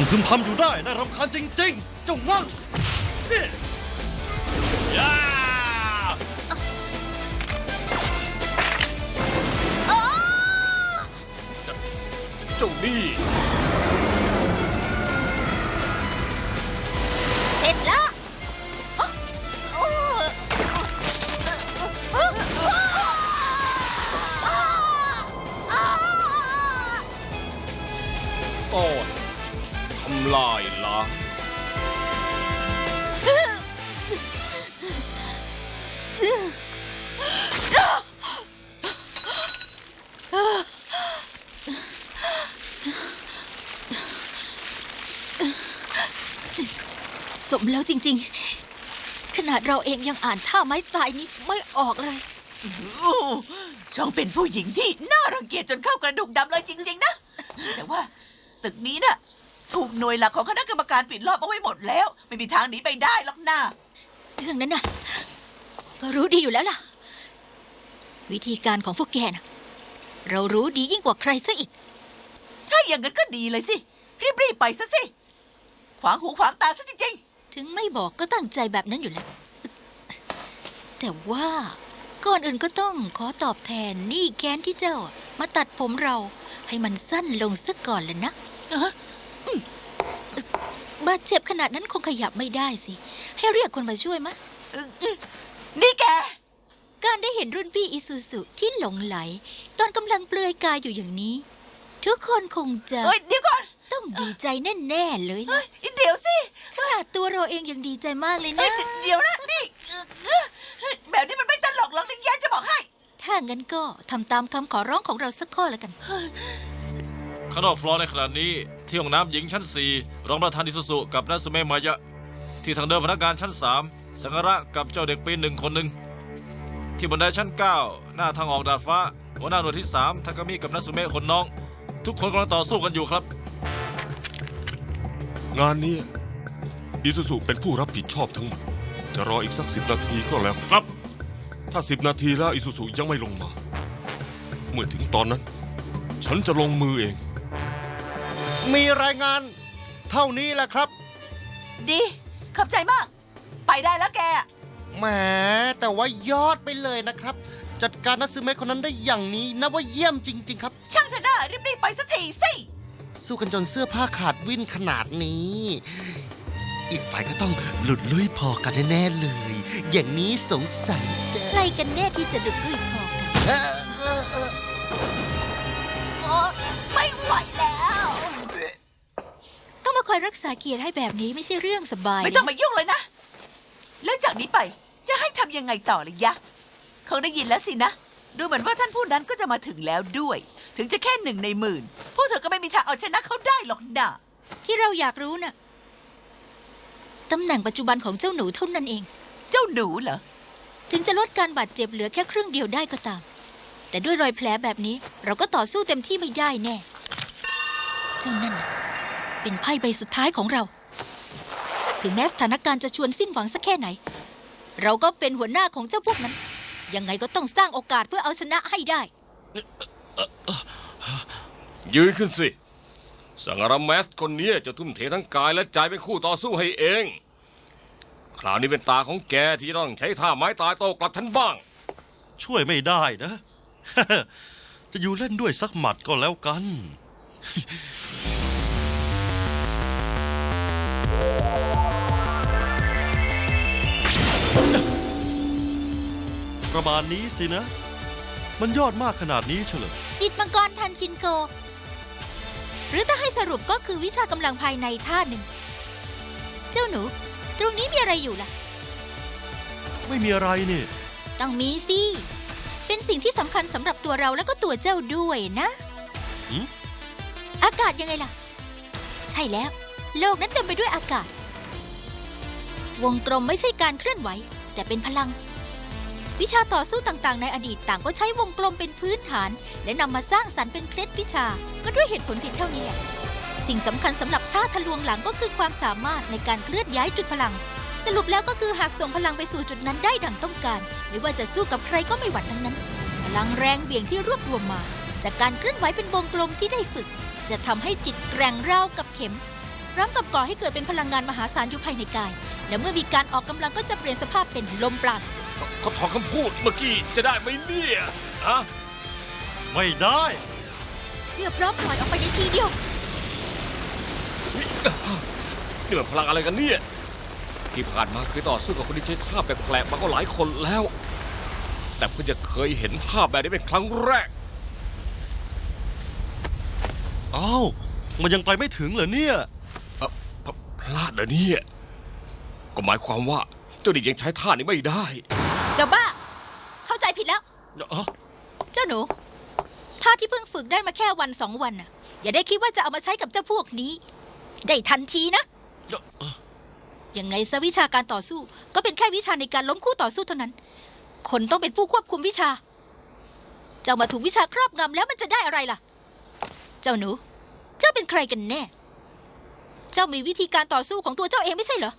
นพึมพำอยู่ได้น่ารำคาญจริงๆ เจ้างั่งนี่ย่าเจ้านี่ มแล้วจริง ๆ ขนาดเราเองยังอ่านท่าไม้ตายนี้ไม่ออกเลย โอ้ช่างเป็นผู้หญิงที่น่ารังเกียจจนเข้ากระดูกดำเลยจริง ๆ นะ แต่ว่า ตึกนี้น่ะ ถูกหน่วยหลักของคณะกรรมการปิดล้อมเอาไว้หมดแล้ว ไม่มีทางหนีไปได้หรอกนะเรื่องนั้นน่ะ ก็รู้ดีอยู่แล้วล่ะ วิธีการของพวกแกน่ะ เรารู้ดียิ่งกว่าใครซะอีก ถ้าอย่างนั้นก็ดีเลยสิ รีบๆไปซะสิ ขวางหูขวางตาซะจริง ถึงไม่บอกก็ตั้งใจแบบนั้นอยู่แล้ว แต่ว่า ก่อนอื่นก็ต้องขอตอบแทนหนี่แค้นที่เจ้า มาตัดผมเราให้มันสั้นลงซะก่อนเลยนะๆเอ้อบาดเจ็บขนาดนั้นคงขยับไม่ได้สิ ให้เรียกคนมาช่วยมะเอ้อเอ้อนี่แก การได้เห็นรุ่นพี่อิซูซุที่หลงไหล ตอนกำลังเปลือยกายอยู่อย่างนี้ ทุกคนคงจะ เอ้ยเดี๋ยวก่อน ต้องดีใจแน่ๆเลยเอ้นะยเดี๋ยวสิขนาดตัวเราเองยังดีใจมากเลยเอ้นะยเดี๋ยวนะนี่เอ้อเอ้อแบบนี้มันไม่ตลกหรอกนะยายจะบอกให้ ถ้างั้นก็ทำตามคำขอร้องของเราสักข้อแล้วกันข้างนอกฟลอร์ในขณะนี้ ที่ห้องน้ำหญิงชั้น 4 รองประธานอิสุสุกับนัสเมมายะ ที่ทางเดินพนักงานชั้น 3 สังกระกับเจ้าเด็กปีหนึ่งคนหนึ่งที่บันไดชั้น 9 หน้าทางออกดาดฟ้าหัวหน้าหน่วยที่ 3ทากามิกับนัสเมะคนน้อง ทุกคนกำลังต่อสู้กันอยู่ครับ งานนี้อิซูซุเป็นผู้รับผิดชอบทั้งหมด จะรออีกสักสิบนาทีก็แล้วครับ ถ้าสิบนาทีแล้วอิซูซุยังไม่ลงมา เมื่อถึงตอนนั้น ฉันจะลงมือเอง มีรายงานเท่านี้แหละครับ ดีขอบใจมาก ไปได้แล้วแก แหมแต่ว่ายอดไปเลยนะครับ จัดการนักซื้อเมคนนั้นได้อย่างนี้นับว่าเยี่ยมจริง ๆ ครับ ช่างเถอะนะรีบๆไปสักทีสิ สู้กันจนเสื้อผ้าขาดวิ่นขนาดนี้ อีกฝ่ายก็ต้องหลุดลุยพอกันแน่ๆเลย อย่างนี้สงสัยจะใครกันแน่ที่จะดุดรุ่ยพอกันเออเออเออโอ้ไม่ไหวแล้วต้องมาคอยรักษาเกียรติให้แบบนี้ไม่ใช่เรื่องสบายไม่ต้องมายุ่งเลยนะ แล้วจากนี้ไปจะให้ทำยังไงต่อเลยยะเคงได้ยินแล้วสินะ ดูเหมือนว่าท่านผู้นั้นก็จะมาถึงแล้วด้วย ถึงจะแค่หนึ่งในหมื่นพวกเธอก็ไม่มีทางเอาชนะเขาได้หรอกนะที่เราอยากรู้น่ะตำแหน่งปัจจุบันของเจ้าหนูเท่านั้นเอง เจ้าหนูเหรอ ถึงจะลดการบาดเจ็บเหลือแค่ครึ่งเดียวได้ก็ตาม แต่ด้วยรอยแผลแบบนี้ เราก็ต่อสู้เต็มที่ไม่ได้แน่ เจ้านั่นน่ะเป็นไพ่ใบสุดท้ายของเรา ถึงแม้สถานการณ์จะชวนสิ้นหวังสักแค่ไหน เราก็เป็นหัวหน้าของเจ้าพวกนั้น ยังไงก็ต้องสร้างโอกาสเพื่อเอาชนะให้ได้ ยืนขึ้นสิ สังกราแมสคนนี้จะทุ่มเททั้งกายและใจเป็นคู่ต่อสู้ให้เอง คราวนี้เป็นตาของแกที่ต้องใช้ท่าไม้ตายโต้กลับฉันบ้าง ช่วยไม่ได้นะ จะอยู่เล่นด้วยสักหมัดก็แล้วกัน ประมาณนี้สินะ มันยอดมากขนาดนี้เฉลยจิตมังกรทันชินโก หรือถ้าให้สรุปก็คือวิชากำลังภายในท่าหนึ่ง เจ้าหนู ตรงนี้มีอะไรอยู่ล่ะ ไม่มีอะไรนี่ ต้องมีสิ เป็นสิ่งที่สำคัญสำหรับตัวเราแล้วก็ตัวเจ้าด้วยนะหืม อากาศยังไงล่ะ ใช่แล้ว โลกนั้นเต็มไปด้วยอากาศ วงกลมไม่ใช่การเคลื่อนไหว แต่เป็นพลัง วิชาต่อสู้ต่างๆ ในอดีตต่างก็ใช้วงกลมเป็นพื้นฐาน และนำมาสร้างสรรค์เป็นเคล็ดวิชา ก็ด้วยเหตุผลเพียงเท่านี้แหละ สิ่งสำคัญสำหรับท่าทะลวงหลังก็คือความสามารถในการเคลื่อนย้ายจุดพลัง สรุปแล้วก็คือหากส่งพลังไปสู่จุดนั้นได้ดังต้องการ ไม่ว่าจะสู้กับใครก็ไม่หวั่นทั้งนั้น พลังแรงเบี่ยงที่รวบรวมมา จากการเคลื่อนไหวเป็นวงกลมที่ได้ฝึก จะทำให้จิตแกร่งราวกับเข็มร้อมกับก่อให้เกิดเป็นพลังงานมหาศาลอยู่ภายในกาย และเมื่อมีการออกกำลังก็จะเปลี่ยนสภาพเป็นลมปราณ เขาถอนคำพูดเมื่อกี้จะได้ไหมเนี่ยฮะไม่ได้ เรียบร้อมปล่อยออกไปในทีเดียว นี่มันพลังอะไรกันเนี่ย ที่ผ่านมาเคยต่อสู้กับคนที่ใช้ท่าแปลกๆมาก็หลายคนแล้ว แต่เพิ่งจะเคยเห็นภาพแบบนี้เป็นครั้งแรก อ้าว มันยังไปไม่ถึงเหรอเนี่ย เอ่อพพลาดเหรอเนี่ย ก็หมายความว่าเจ้าดิยังใช้ท่านี้ไม่ได้เจ้าบ้า เข้าใจผิดแล้วอ๋อเจ้าหนูท่าที่เพิ่งฝึกได้มาแค่วันสองวันน่ะ อย่าได้คิดว่าจะเอามาใช้กับเจ้าพวกนี้ ได้ทันทีนะยังไงซะวิชาการต่อสู้ ก็เป็นแค่วิชาในการล้มคู่ต่อสู้เท่านั้น คนต้องเป็นผู้ควบคุมวิชา เจ้ามาถูกวิชาครอบงำแล้วมันจะได้อะไรล่ะ เจ้าหนู เจ้าเป็นใครกันแน่ เจ้ามีวิธีการต่อสู้ของตัวเจ้าเองไม่ใช่เหรอ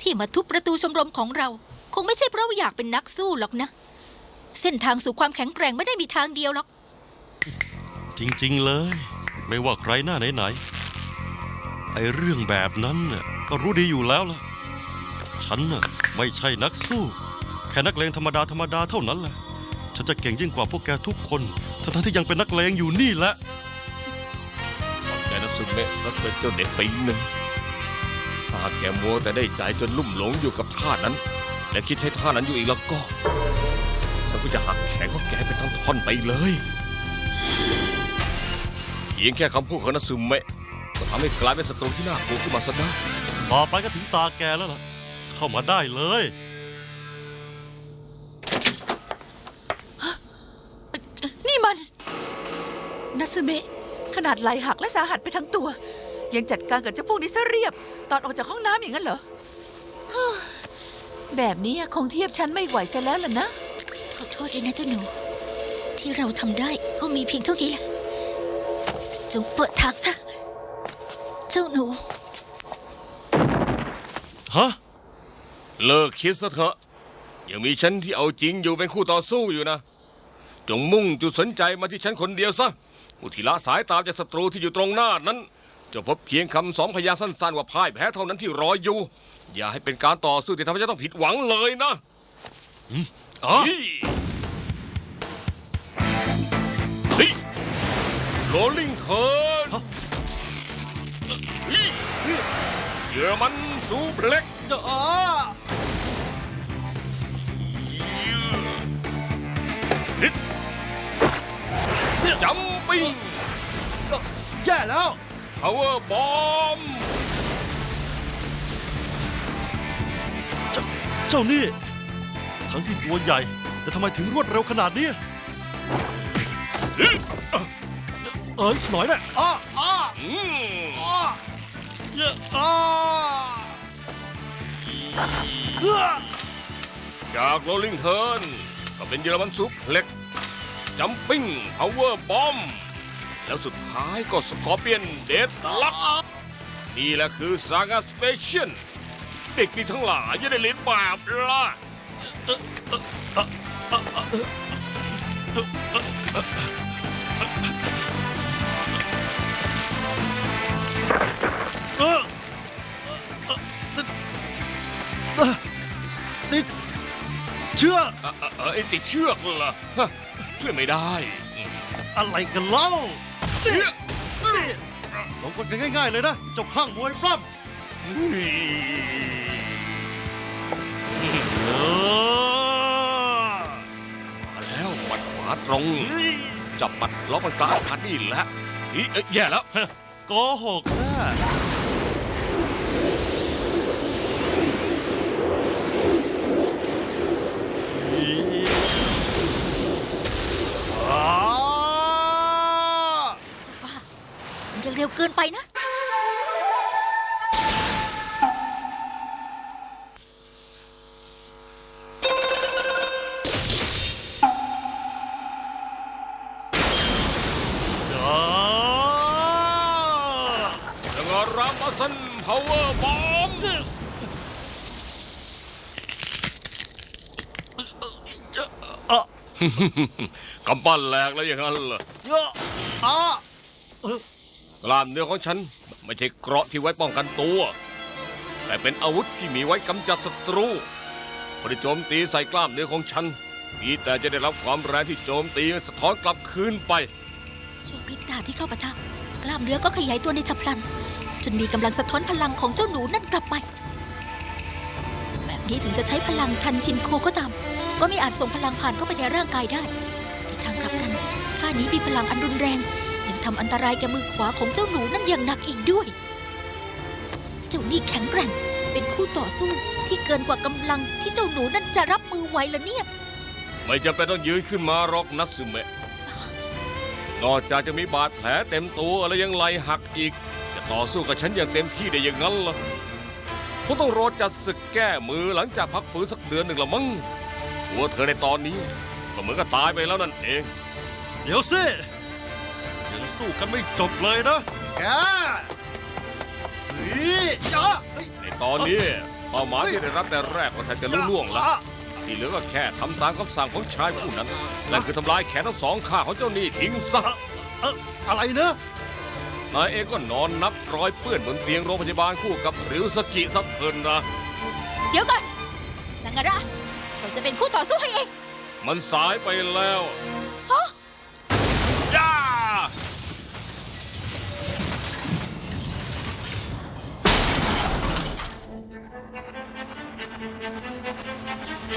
ที่มาทุบประตูชมรมของเรา คงไม่ใช่เพราะว่าอยากเป็นนักสู้หรอกนะ เส้นทางสู่ความแข็งแกร่งไม่ได้มีทางเดียวหรอก จริงๆเลย ไม่ว่าใครหน้าไหนๆไอ้เรื่องแบบนั้นน่ะก็รู้ดีอยู่แล้วล่ะ ฉันน่ะไม่ใช่นักสู้ แค่นักเลงธรรมดาธรรมดาเท่านั้นแหละ ฉันจะเก่งยิ่งกว่าพวกแกทุกคนทั้งๆที่ยังเป็นนักเลงอยู่นี่แหละ ขอบใจนะสุเมะซะเถิดเจ้าเด็กปีหนึ่งถ้าหากแกมัวแต่ได้ใจจนลุ่มหลงอยู่กับท่านั้น และคิดใช้ท่านั้นอยู่อีกแล้วก็ ฉันก็จะหักแขนของแกเป็นทั้งท่อนไปเลย เพียงแค่คำพูดของนัสุเมะก็ทำให้กลายเป็นศัตรูที่น่ากลัวขึ้นมาซะได้ต่อไปก็ถึงตาแกแล้วล่ะ เข้ามาได้เลย นี่มันนัสเมะขนาดไหลหักและสาหัสไปทั้งตัว ยังจัดการกับเจ้าพวกนี้ซะเรียบ ตอนออกจากห้องน้ำอย่างนั้นเหรอฮ่า แบบนี้คงเทียบฉันไม่ไหวซะแล้วล่ะนะ ขอโทษด้วยนะเจ้าหนู ที่เราทำได้ก็มีเพียงเท่านี้แหละ จงเปิดทางซะ เจ้าหนู ฮะ เลิกคิดซะเถอะ ยังมีฉันที่เอาจริงอยู่เป็นคู่ต่อสู้อยู่นะ จงมุ่งจุดสนใจมาที่ฉันคนเดียวซะอุทิละสายตามจากศัตรูที่อยู่ตรงหน้านั้น จะพบเพียงคำสองพยางค์สั้นๆว่าพ่ายแพ้เท่านั้นที่รออยู่ อย่าให้เป็นการต่อสู้ที่ทำให้ฉันต้องผิดหวังเลยนะอ๋อเฮ้ยเฮ้ยโรลลิงเทิร์นเฮ้ยเยอรมันซูเพล็กซ์ฮิตจัมปิ้งแย่แล้ว พาวเวอร์บอม จ้านี่ ทั้งที่ตัวใหญ่ แต่ทำไมถึงรวดเร็วขนาดนี้เอ้ยหน่อยแน่อ้าอ้าอืมเยอะอ้าเอื้อจากโรลลิงเทิร์นก็เป็นเยอรมันซูเพล็กซ์จัมปิ้งพาวเวอร์บอมแล้วสุดท้ายก็สกอร์เปียนเดดลักนี่แหละคือซากาสเปเชียล เด็กนี่ทั้งหลายจะได้เล่นแบบล่ะเออเอ่อติดเอ่อติดเชือกเอ่อเอ่อเอ่อไอ้ติดเชือกเหรอฮะช่วยไม่ได้อืมอะไรกันเล่านี่นี่ลงกดกันง่ายๆเลยนะเจ้าข้างมวยปล้ำ เฮ้ยเออ มาแล้วหมัดขวาตรง จับปัดล็อกมันกลางคันนี่แหละเฮ้ยเอ้ยแย่แล้ว โกหกนะอ้าจ้าบ้ามันยังเร็วเกินไปนะ พาวเวอร์บอมอะกำปั้นแหลกแล้วอย่างนั้นเหรอเยอะอะเออกล้ามเนื้อของฉัน ไม่ใช่เกราะที่ไว้ป้องกันตัว แต่เป็นอาวุธที่มีไว้กำจัดศัตรูพอได้โจมตีใส่กล้ามเนื้อของฉันมีแต่จะได้รับความแรงที่โจมตีสะท้อนกลับคืนไป ช่วงพริบตาที่เข้าปะทะกล้ามเนื้อก็ขยายตัวในฉับพลัน จนมีกำลังสะท้อนพลังของเจ้าหนูนั่นกลับไป แบบนี้ถึงจะใช้พลังทันชินโคก็ตาม ก็ไม่อาจส่งพลังผ่านเข้าไปในร่างกายได้ในทางกลับกันท่านี้มีพลังอันรุนแรงยังทำอันตรายแก่มือขวาของเจ้าหนูนั่นอย่างหนักอีกด้วย เจ้านี่แข็งแกร่งเป็นคู่ต่อสู้ที่เกินกว่ากำลังที่เจ้าหนูนั่นจะรับมือไหวละเนี่ย ไม่จำเป็นต้องยืนขึ้นมาหรอกนัตสึเมะ นอกจากจะมีบาดแผลเต็มตัวแล้วยังไหลหักอีก ต่อสู้กับฉันอย่างเต็มที่ได้อย่างนั้นเหรอคงต้องรอจัดศึกแก้มือหลังจากพักฟื้นสักเดือนหนึ่งละมั้งตัวเธอในตอนนี้ก็เหมือนกับตายไปแล้วนั่นเอง เดี๋ยวสิยังสู้กันไม่จบเลยนะแกเฮ้ยจ้าเฮ้ย ในตอนนี้เป้าหมายที่ได้รับแต่แรกก็แทบจะลุล่วงแล้วที่เหลือก็แค่ทำตามคำสั่งของชายผู้นั้นนั่นคือทำลายแขนทั้งสองข้างของเจ้าหนี่ทิ้งซะเอ่ออะไรนะ นายเองก็นอนนับรอยเปื้อนบนเตียงโรงพยาบาลคู่กับริวสกิสักเทินนะ เดี๋ยวก่อน สังกระเราจะเป็นคู่ต่อสู้ให้เอง มันสายไปแล้วย่า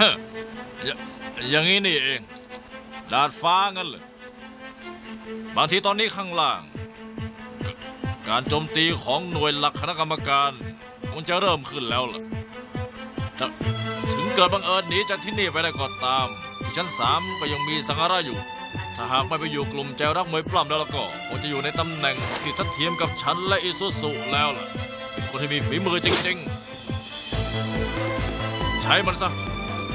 ฮะอย่าอย่างนี้นี่เอง ดาดฟ้างั้นเลยบางทีตอนนี้ข้างล่างก การโจมตีของหน่วยหลักคณะกรรมการคงจะเริ่มขึ้นแล้วล่ะแต่ถึงเกิดบังเอิญหนีจากที่นี่ไปได้ก็ตาม ที่ชั้นสามก็ยังมีสังหาระอยู่ ถ้าหากไม่ไปอยู่กลุ่มใจรักมวยปล้ำแล้วแล้วก็คงจะอยู่ในตำแหน่งที่ทัดเทียมกับฉันและอิซุสุแล้วล่ะเป็นคนที่มีฝีมือจริง ๆ ใช้มันซะ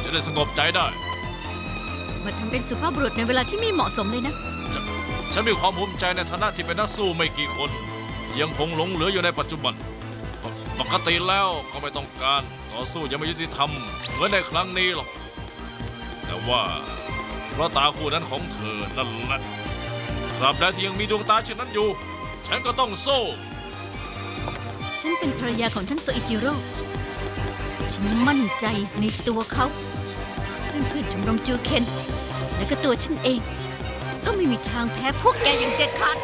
จะได้สงบใจได้ มาทำเป็นสุภาพบุรุษในเวลาที่ไม่เหมาะสมเลยนะฉฉันมีความภูมิใจในฐานะที่เป็นนักสู้ไม่กี่คนที่ ยังคงหลงเหลืออยู่ในปัจจุบันปปกติแล้วก็ไม่ต้องการต่อสู้อยังไม่ยุติธรรมเหมือนในครั้งนี้หรอก แต่ว่าเพราะตาคู่นั้นของเธอนั่นแหละตราบใดที่ยังมีดวงตาเช่นนั้นอยู่ ฉันก็ต้องสู้ ฉันเป็นภรรยาของท่านโซอิจิโร่ ฉันมั่นใจในตัวเขาเพื่อนๆชมรมจูเคน และก็ตัวฉันเอง ก็ไม่มีทางแพ้พวกแกอย่างเด็ดขาด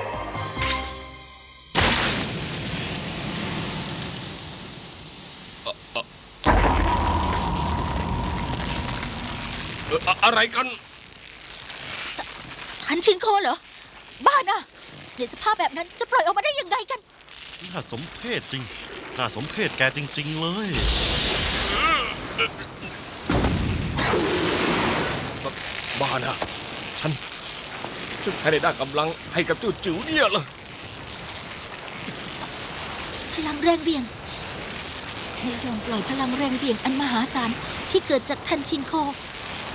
อ่ออะอะไรกัน ทันชินโคเหรอ บ้านะในสภาพแบบนั้นจะปล่อยออกมาได้ยังไงกัน น่าสมเพชจริง น่าสมเพชแกจริง ๆ เลย บ้านะ ฉันฉันแค่ได้ด้านกำลังให้กับเจ้าจิ๋วเนี่ยเหรอพลังแรงเบี่ยงไม่ยอมปล่อยพลังแรงเบี่ยงอันมหาศาลที่เกิดจากทันชินโค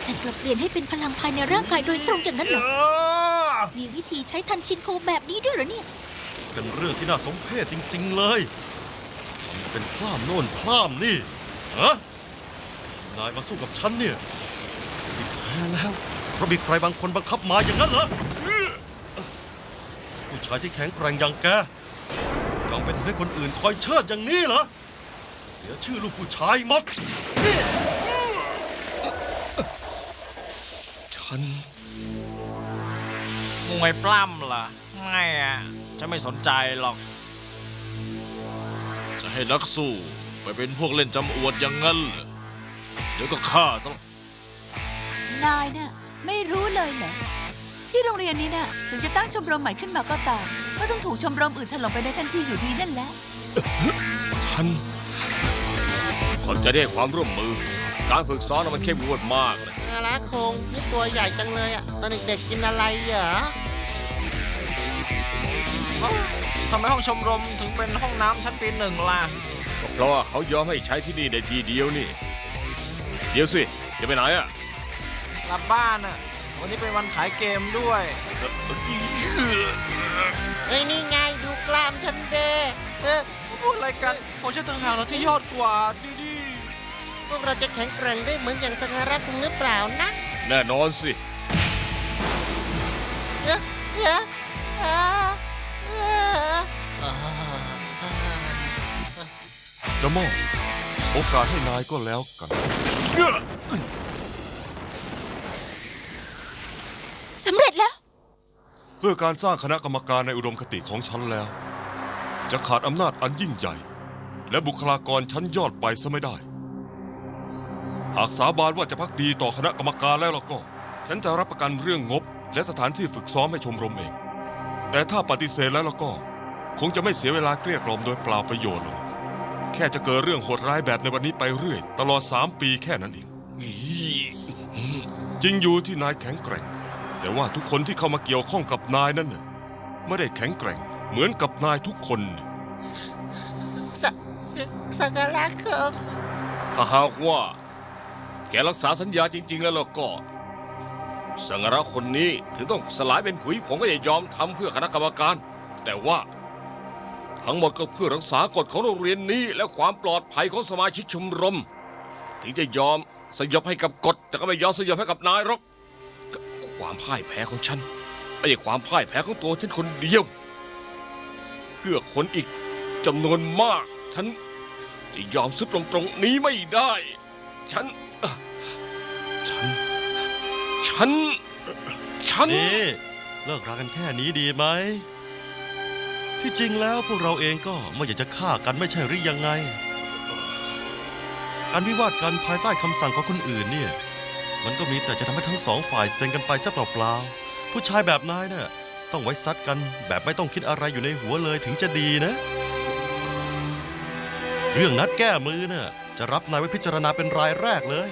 แต่กลับเปลี่ยนให้เป็นพลังภายในร่างกายโดยตรงอย่างนั้นเหรอ มีวิธีใช้ทันชินโคแบบนี้ด้วยเหรอเนี่ย เป็นเรื่องที่น่าสมเพชจริง ๆ เลยทำเป็นพลาดโน่นพลาดนี่ฮะนายมาสู้กับฉันเนี่ยที่แท้แล้วเพราะมีใครบางคนบังคับมาอย่างนั้นเหรอผู้ชายที่แข็งแกร่งอย่างแกยังเป็นให้คนอื่นคอยเชิดอย่างนี้เหรอ เสียชื่อลูกผู้ชายหมด ฉัน มวยปล้ำล่ะไม่อะฉันไม่สนใจหรอก จะให้นักสู้ไปเป็นพวกเล่นจำอวดอย่างนั้นเหรอเดี๋ยวก็ฆ่าซะนายเนี่ยไม่รู้เลยเหรอที่โรงเรียนนี้น่ะถึงจะตั้งชมรมใหม่ขึ้นมาก็ตาม ก็ต้องถูกชมรมอื่นถล่มไปในทันทีอยู่ดีนั่นแหละ ฉัน ขอบใจได้ความร่วมมือ การฝึกซ้อมน่ะมันเข้มงวดมากเลยอาละคงนี่ตัวใหญ่จังเลยอะ ตอนเด็กๆกินอะไรเหรอทำไมห้องชมรมถึงเป็นห้องน้ำชั้นปีหนึ่งล่ะ ก็เพราะว่าเขายอมให้ใช้ที่นี่ในทีเดียวนี่ เดี๋ยวสิ จะไปไหนอะกลับบ้านอะ วันนี้เป็นวันขายเกมด้วย เอ้ยนี่ไงดูกล้ามฉันเดเออพูดอะไรกันผมใช่ต่างหากเราที่ยอดกว่า ดีดี พวกเราจะแข็งแกร่งได้เหมือนอย่างสังหารัคุณหรือเปล่านะแน่นอนสิ เอ๊ะเอ๊ะเอ๊ะเอ๊ะจะมอบโอกาสให้นายก็แล้วกัน สำเร็จแล้ว เพื่อการสร้างคณะกรรมการในอุดมคติของฉันแล้ว จะขาดอำนาจอันยิ่งใหญ่ และบุคลากรชั้นยอดไปซะไม่ได้ หากสาบานว่าจะพักดีต่อคณะกรรมการแล้วล่ะก็ ฉันจะรับประกันเรื่องงบ และสถานที่ฝึกซ้อมให้ชมรมเอง แต่ถ้าปฏิเสธแล้วล่ะก็ คงจะไม่เสียเวลาเกลี้ยกล่อมโดยเปล่าประโยชน์หรอกแค่จะเกิดเรื่องโหดร้ายแบบในวันนี้ไปเรื่อย ตลอดสามปีแค่นั้นเองจริงอยู่ที่นายแข็งแกร่ง แต่ว่าทุกคนที่เข้ามาเกี่ยวข้องกับนายนั้นน่ะไม่ได้แข็งแกร่ง เหมือนกับนายทุกคนนี่สสังฆราชของถ้าหากว่า แกรักษาสัญญาจริง ๆ แล้วล่ะก็ สังหระคนนี้ถึงต้องสลายเป็นผุยผงก็จะยอมทำเพื่อคณะกรรมการ แต่ว่า ทั้งหมดก็เพื่อรักษากฎของโรงเรียนนี้ และความปลอดภัยของสมาชิกชมรม ถึงจะยอมสยบให้กับกฎแต่ก็ไม่ยอมสยบให้กับนายหรอกความพ่ายแพ้ของฉันไม่ใช่ความพ่ายแพ้ของตัวฉันคนเดียว เพื่อคนอีกจำนวนมาก ฉันจะยอมซุดลงตรงนี้ไม่ได้ ฉัน ฉันเอ่อฉัน นี่เลิกรากันแค่นี้ดีไหม ที่จริงแล้วพวกเราเองก็ไม่อยากจะฆ่ากันไม่ใช่หรือยังไง การวิวาทกันภายใต้คำสั่งของคนอื่นเนี่ย มันก็มีแต่จะทำให้ทั้งสองฝ่ายเซ็งกันไปซะเปล่าๆผู้ชายแบบนายเนี่ยต้องไว้ซัดกันแบบไม่ต้องคิดอะไรอยู่ในหัวเลยถึงจะดีนะ เรื่องนัดแก้มือเนี่ยจะรับนายไว้พิจารณาเป็นรายแรกเลย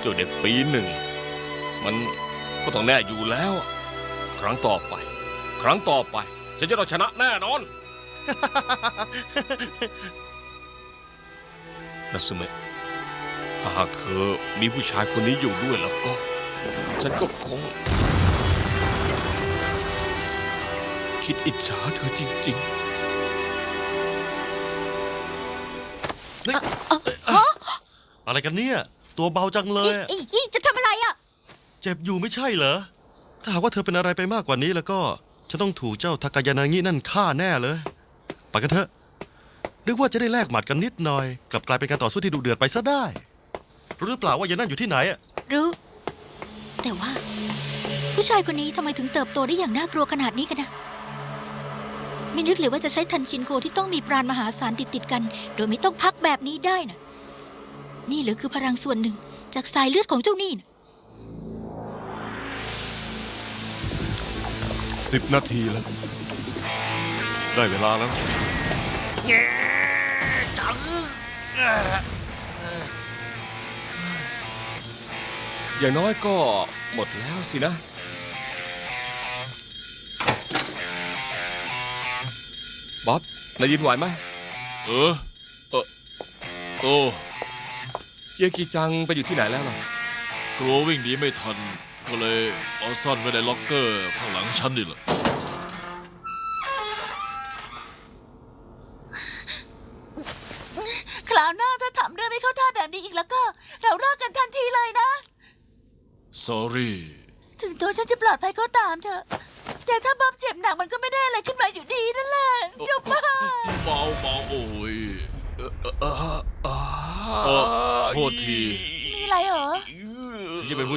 เจ้าเด็กปีหนึ่ง มันก็ต้องแน่อยู่แล้วอะครั้งต่อไป ครั้งต่อไปฉันจะต้องชนะแน่นอนนัสเมะถ้าหากเธอมีผู้ชายคนนี้อยู่ด้วยแล้วก็ ฉันก็คง คิดอิจฉาเธอจริงๆ อะไรกันเนี่ย ตัวเบาจังเลยอีอีจะทำอะไรอะ เจ็บอยู่ไม่ใช่เหรอ ถ้าหากว่าเธอเป็นอะไรไปมากกว่านี้แล้วก็ฉันต้องถูกเจ้าทากายานางินั่นฆ่าแน่เลย ไปกันเถอะ นึกว่าจะได้แลกหมัดกันนิดหน่อย กลับกลายเป็นการต่อสู้ที่ดุเดือดไปซะได้ รู้หรือเปล่าว่ายานั่นอยู่ที่ไหนอะรู้ แต่ว่า ผู้ชายคนนี้ทำไมถึงเติบโตได้อย่างน่ากลัวขนาดนี้กันนะไม่นึกเลยว่าจะใช้ทันชินโคที่ต้องมีปราณมหาศาลติดติดๆกัน โดยไม่ต้องพักแบบนี้ได้นะ นี่เหรือคือพลังส่วนหนึ่ง จากสายเลือดของเจ้านี่นะสิบนาทีแล้ว ได้เวลาแล้วอย่างน้อยก็หมดแล้วสินะ บ๊อบนายยินไหวไหม เออ เออโอ้ เยกิจังไปอยู่ที่ไหนแล้วล่ะกลัววิ่งหนีไม่ทัน ก็เลยเอาซ่อนไว้ในล็อกเกอร์ข้างหลังฉันนี่แหละ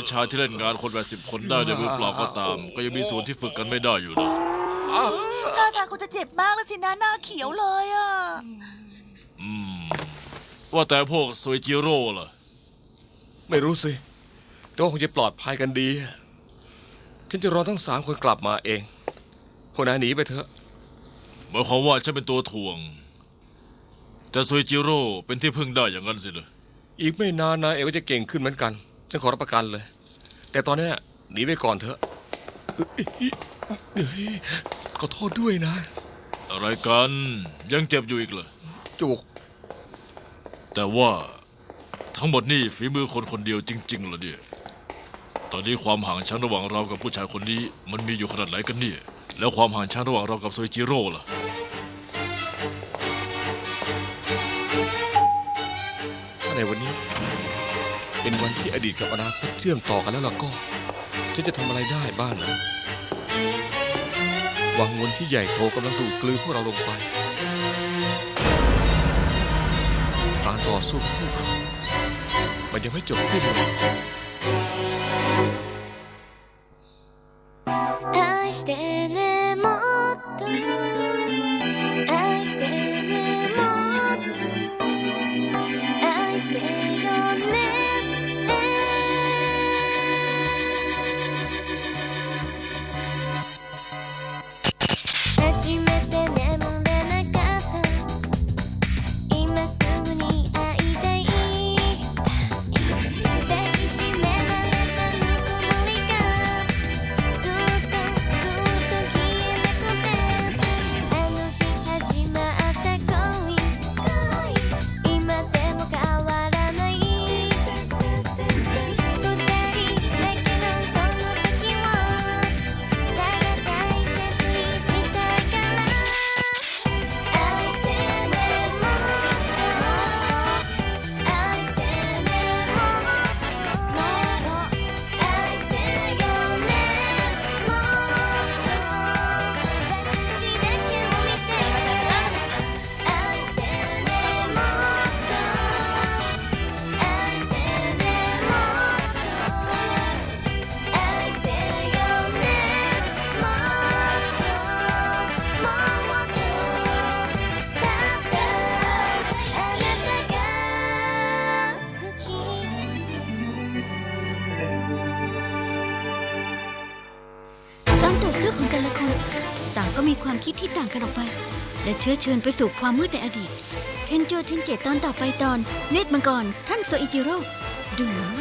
ผู้ชายที่เล่นงานคนแบบสิบคนได้ด้วยมือเปล่าก็ตาม ก็ยังมีส่วนที่ฝึกกันไม่ได้อยู่นะท่าทางคงจะเจ็บมากแล้วสินะหน้าเขียวเลยอะอืมว่าแต่พวกซวยจิโร่ล่ะไม่รู้สิแต่ว่าคงจะปลอดภัยกันดี ฉันจะรอทั้งสามคนกลับมาเองพวกนายหนีไปเถอะหมายความว่าฉันเป็นตัวถ่วง แต่ซวยจิโร่เป็นที่พึ่งได้อย่างนั้นสินะอีกไม่นานนายเอกก็จะเก่งขึ้นเหมือนกัน ฉันขอรับประกันเลย แต่ตอนเนี้ยหนีไปก่อนเถอะเอ้ยเอ้ยขอโทษด้วยนะ อะไรกัน ยังเจ็บอยู่อีกเหรอจุก แต่ว่าทั้งหมดนี่ฝีมือคนคนเดียวจริงๆเหรอเนี่ยตอนนี้ความห่างชั้นระหว่างเรากับผู้ชายคนนี้ มันมีอยู่ขนาดไหนกันเนี่ย แล้วความห่างชั้นระหว่างเรากับโซยจิโร่ล่ะถ้าในวันนี้ เป็นวันที่อดีตกับอนาคตเชื่อมต่อกันแล้วล่ะก็ฉันจะทำอะไรได้บ้างนะวังวนที่ใหญ่โตกำลังดูดกลืนพวกเราลงไป การต่อสู้ของพวกเรา มันยังไม่จบสิ้นเลย เชิญไปสู่ความมืดในอดีต เทนโจเทนเกตตอนต่อไปตอน เนตรมังกร ท่านโซอิจิโร่ ดูเหมือนว่า